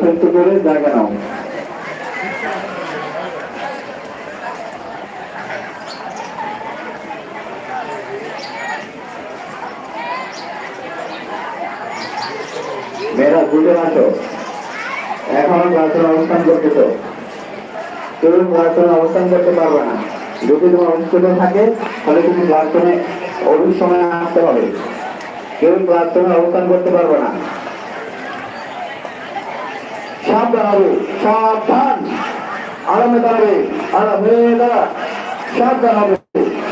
দরখাস্ত করে জায়গা নাও। মেয়েরা, দুজন আসো। এখনও ক্লাসরুমে অবস্থান করতেছ কেউ ক্লাসরুমে অবস্থান করতে পারবে না। যদি তোমার অনুষ্ঠিত থাকে, তাহলে তুমি ক্লাসরুমে অধিক আসতে হবে। কেউ ক্লাসরুমে অবস্থান করতে পারবে না। সাবধান হবে সাবধান। আরামে দাঁড়াবে, আরামে দাঁড়া সাবধান হবে,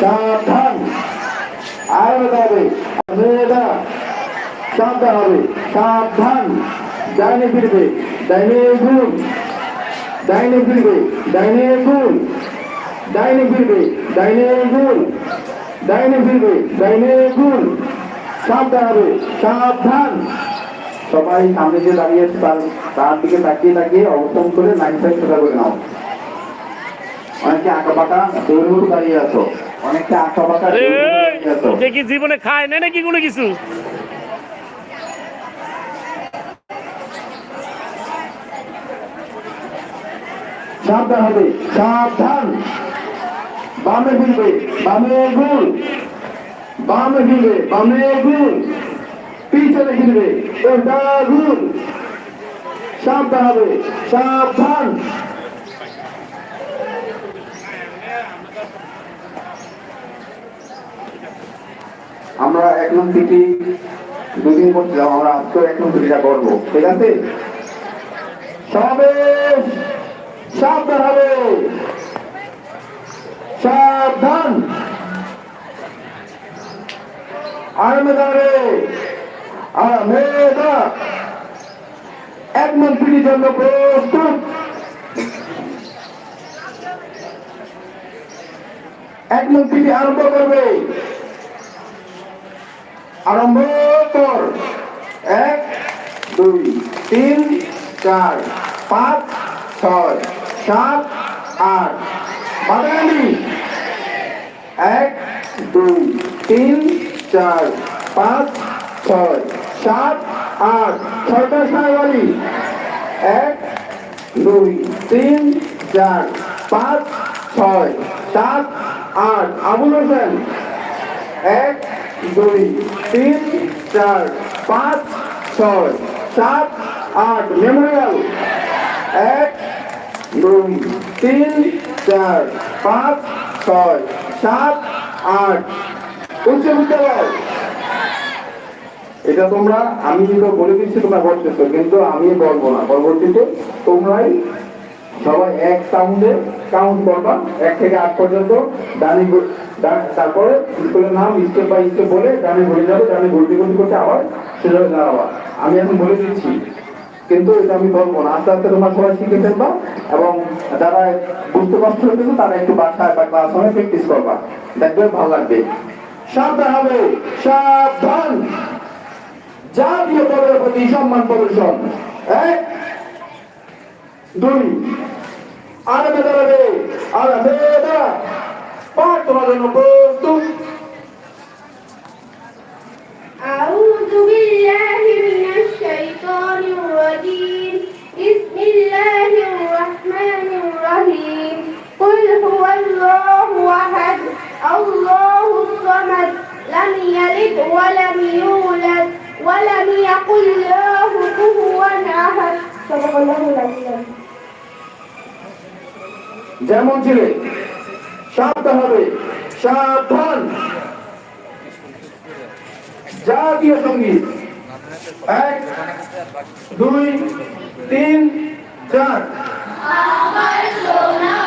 সাবধান। আরামে দাঁড়াবে, আরামে দাঁড়া, সাবধান হবে, সাবধান। ডাইনে ফিরবে, ডাইনে গুণ ডাইনে ফিরবে, ডাইনে গুণ ডাইনে ফিরবে, ডাইনে গুণ ডাইনে ফিরবে, ডাইনে গুণ সাবধান হবে, সাবধান। সবাই সামনে যে দাঁড়িয়ে তার তার দিকে তাকিয়ে তাকিয়ে অবস্থান করে লাইন সাইড সোজা করে নাও। অনেকে আঁকা বাঁকা দৌড়ে দাঁড়িয়ে আছো অনেকটা আঁকা আছো। দেখি জীবনে খায় না নাকি কোনো কিছু? সাবধান হবে সাবধান। বামে ফিরবে বামে গুল বামে ফিরবে বামে পিছনে গুল সাবধান আমরা এক নং সিটি দুদিন করছিলাম আমরা আজকেও এক নং সিটিটা করব। ঠিক আছে? সমাবেশ সাবধান হবে। সাবধান। দাঁড়া এক মন্ত্রীর জন্য প্রস্তুত। এক মন্ত্রী আরম্ভ করবে। আরম্ভ কর। এক, দুই, তিন, চার, পাঁচ, ছয়, সাত, আট। বাদালি এক, দুই, তিন, চার, পাঁচ, ছয়। সাত, আট, ছয়টা সাহেবালি এক, দুই, তিন, চার, পাঁচ, ছয়, সাত, আট, আবুল হোসেন। এক, দুই, তিন, চার, পাঁচ, ছয়, সাত, আট, মেমোরিয়াল। এক, দুই, তিন, চার, পাঁচ, ছয়, সাত, আট। উচ্চ বিদ্যালয়। এটা তোমরা, আমি যেটা বলে দিচ্ছি, তোমরা করতেছো কিন্তু আমি বলব না। পরবর্তীতে তোমরাই সবাই এক সাউন্ডে কাউন্ট করবা, এক থেকে আট পর্যন্ত ডানি তারপরে স্কুলের নাম স্টেপ বাই স্টেপ বলে ডানে ঘুরে যাবে, ডানে ঘুরতে ঘুরতে করতে আবার সেভাবে দাঁড়াবা। আমি এখন বলে দিচ্ছি, কিন্তু এটা আমি বলব না। আস্তে আস্তে তোমরা সবাই শিখে ফেলবা এবং যারা বুঝতে কষ্ট হতেছে তারা একটু বাসায় বা ক্লাস হবে প্র্যাকটিস করবা। দেখবে, ভালো লাগবে। সাবধান হবে, সাবধান! জাতীয় পদের প্রতি সম্মান প্রদর্শন এক দুই আরামে দাঁড়াবে আরামে দাঁড়া পাঠ তোমার জন্য প্রস্তুত أعوذ بالله من الشيطان الرجيم بسم الله الرحمن الرحيم قل هو الله أحد الله الصمد لم يلد ولم يولد ولم يقل له كفوا أحد صدق الله العظيم যেমন ছিলে সাবধান হবে সাবধান জাতীয় সঙ্গীত এক দুই তিন চার চিরদিন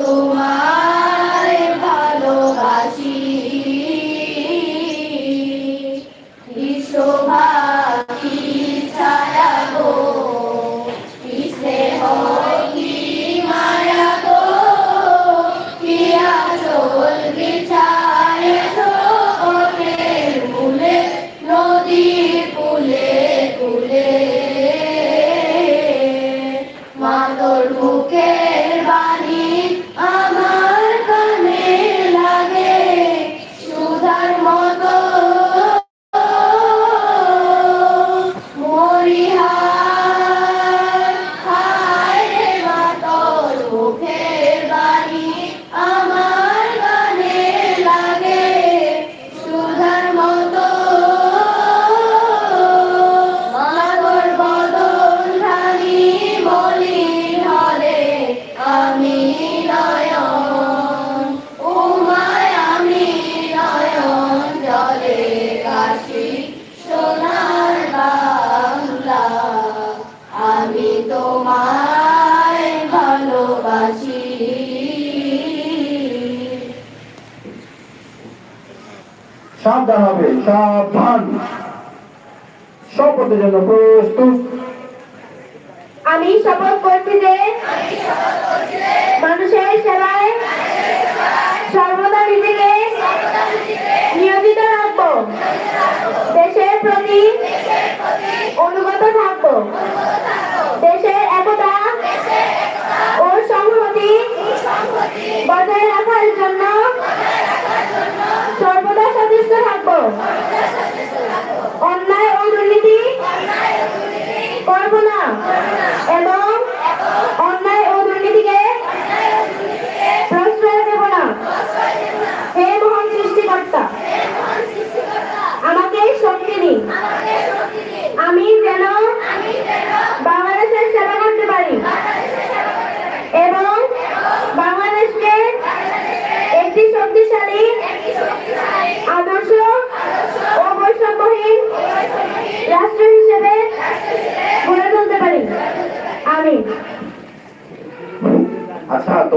আমি সাবধান শপথের জন্য প্রস্তুত। আমি শপথ করছি যে মানুষের সেবায় সর্বদা নিজেকে নিয়োজিত রাখব। দেশের প্রতি অনুগত থাকব। Yeah.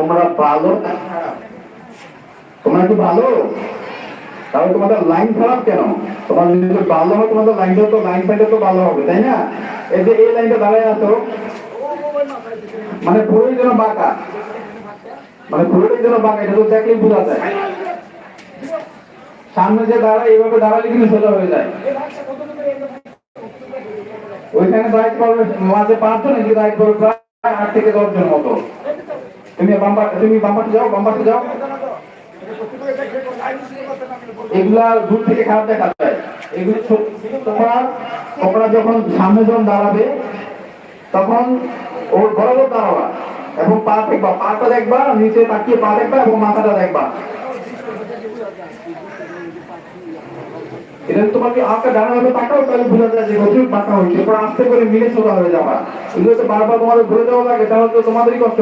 তোমরা ভালো তোমরা কি ভালো? তাহলে তোমাদের লাইন খারাপ কেন? তোমার যদি ভালো হয়, তোমাদের লাইনটা তো লাইন সাইডে তো ভালো হবে, তাই না? এই যে এই লাইনটা দাঁড়ায় আছো মানে পুরোই যেন বাঁকা। মানে পুরোটাই যেন বাঁকা, এটা তো দেখলেই বোঝা যায়। সামনে যে দাঁড়ায়, এইভাবে দাঁড়ালে কিন্তু সোজা হয়ে যায়। ওইখানে দায়িত্ব মাঝে পাঁচজন, এদিকে দায়িত্ব আট থেকে দশ জন মতো। তুমি তুমি যাও যাও এগুলা দূর থেকে খারাপ দেখা যায়। তোমরা তোমরা যখন সামনে যখন দাঁড়াবে, তখন ওর বরাবর দাঁড়াবা এবং পা দেখবা, পাটা দেখবা, নিচে তাকিয়ে পা দেখবা এবং মাথাটা দেখবা। এটা তোমাকে আঁকা ডানা হবে তাকাও, তাহলে বোঝা যায় যে পাকা হয়েছে। এরপর আস্তে করে মিলে সোজা হয়ে যাবা। এগুলো তো বারবার তোমাদের ঘুরে যাওয়া লাগে, তাহলে তো তোমাদেরই কষ্ট